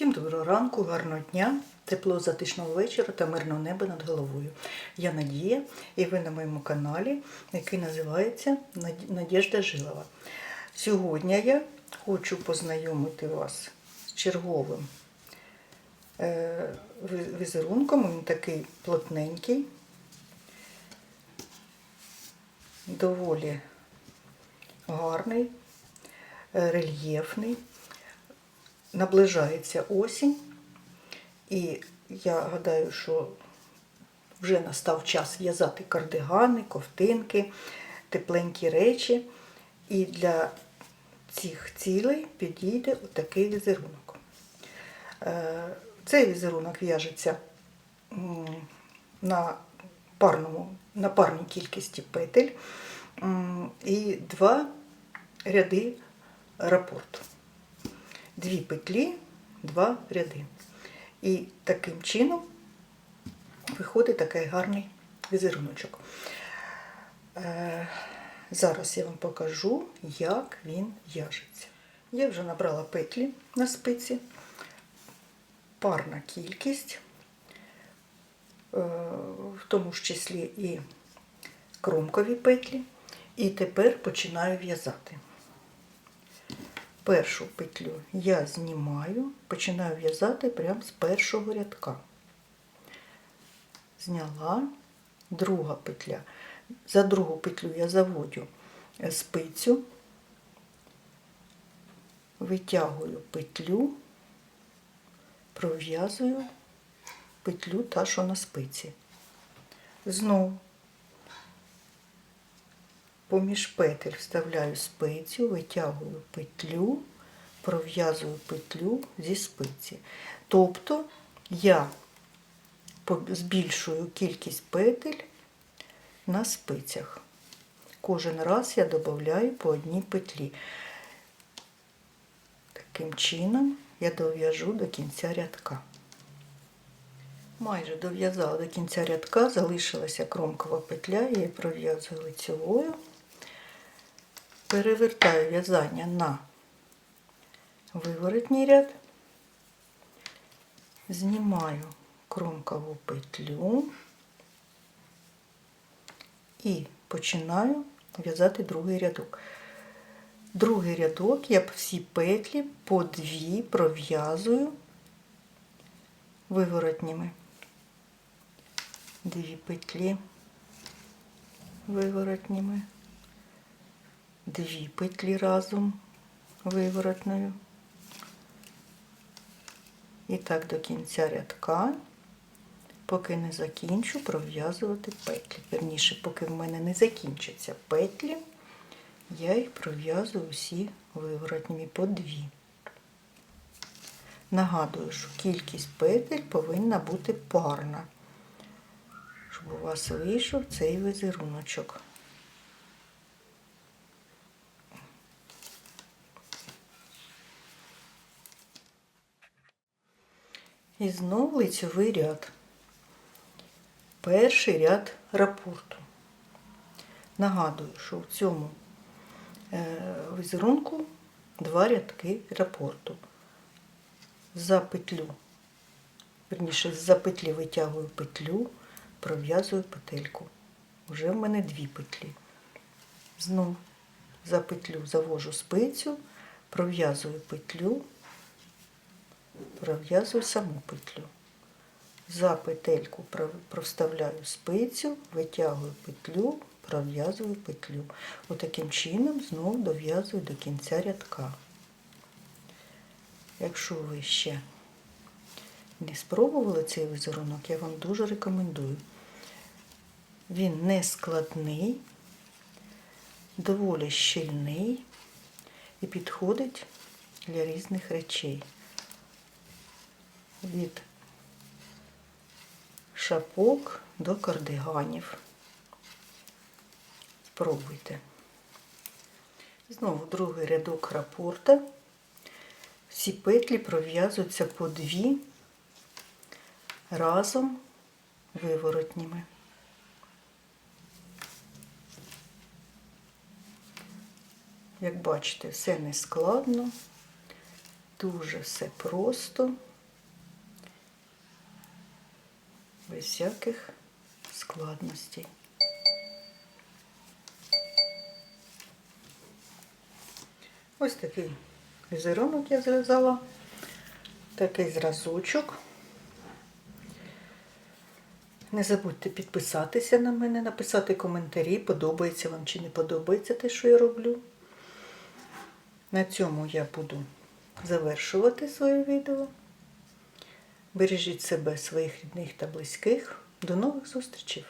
Доброго ранку, гарного дня, тепло затишного вечора та мирного неба над головою. Я Надія, і ви на моєму каналі, який називається Над- Надєжда Жилова. Сьогодні я хочу познайомити вас з черговим е, візерунком. Він такий плотненький, доволі гарний, е, рельєфний наближається осінь, і я гадаю, що вже настав час в'язати кардигани, ковтинки, тепленькі речі. І для цих цілей підійде отакий візерунок. Е, Цей візерунок в'яжеться на парному, на парній кількості петель і два ряди рапорту дві петлі, два ряди. І таким чином виходить такий гарний візеруночок. Е, зараз я вам покажу, як він в'яжеться. Я вже набрала петлі на спиці, парна кількість, е, в тому ж числі і кромкові петлі. І тепер починаю в'язати. Першу петлю я знімаю, починаю в'язати прямо з першого рядка. Зняла друга петля. За другу петлю я заводю спицю, витягую петлю, пров'язую петлю та, що на спиці. Знову поміж петель вставляю спицю, витягую петлю, пров'язую петлю зі спиці. Тобто я збільшую кількість петель на спицях. Кожен раз я додаю по одній петлі. Таким чином я дов'яжу до кінця рядка. Майже дов'язала до кінця рядка, залишилася кромкова петля, я її пров'язую лицьовою. Перевертаю в'язання на виворотній ряд, знімаю кромкову петлю і починаю в'язати другий рядок. Другий рядок я всі петлі по дві пров'язую виворотніми. Дві петлі виворотніми дві петлі разом виворотною. І так до кінця рядка, поки не закінчу пров'язувати петлі. Верніше, поки в мене не закінчаться петлі, я їх пров'язую всі виворотніми по дві. Нагадую, що кількість петель повинна бути парна, щоб у вас вийшов цей візеруночок. І знов лицьовий ряд. Перший ряд рапорту. Нагадую, що в цьому е, візерунку два рядки рапорту. За петлю, верніше, за петлі витягую петлю, пров'язую петельку. Вже в мене дві петлі. Знов за петлю завожу спицю, пров'язую петлю, пров'язую саму петлю. За петельку провставляю спицю, витягую петлю, пров'язую петлю. Отаким чином знову дов'язую до кінця рядка. Якщо ви ще не спробували цей візерунок, я вам дуже рекомендую. Він не складний, доволі щільний і підходить для різних речей. Від шапок до кардиганів. Спробуйте. Знову другий рядок рапорта. Всі петлі пров'язуються по дві разом виворотніми. Як бачите, все не складно, дуже все просто. Без всяких складностей. Ось такий візерунок я зв'язала, такий зразочок. Не забудьте підписатися на мене, написати коментарі, подобається вам чи не подобається те, що я роблю. На цьому я буду завершувати своє відео. Бережіть себе, своїх рідних та близьких. До нових зустрічей!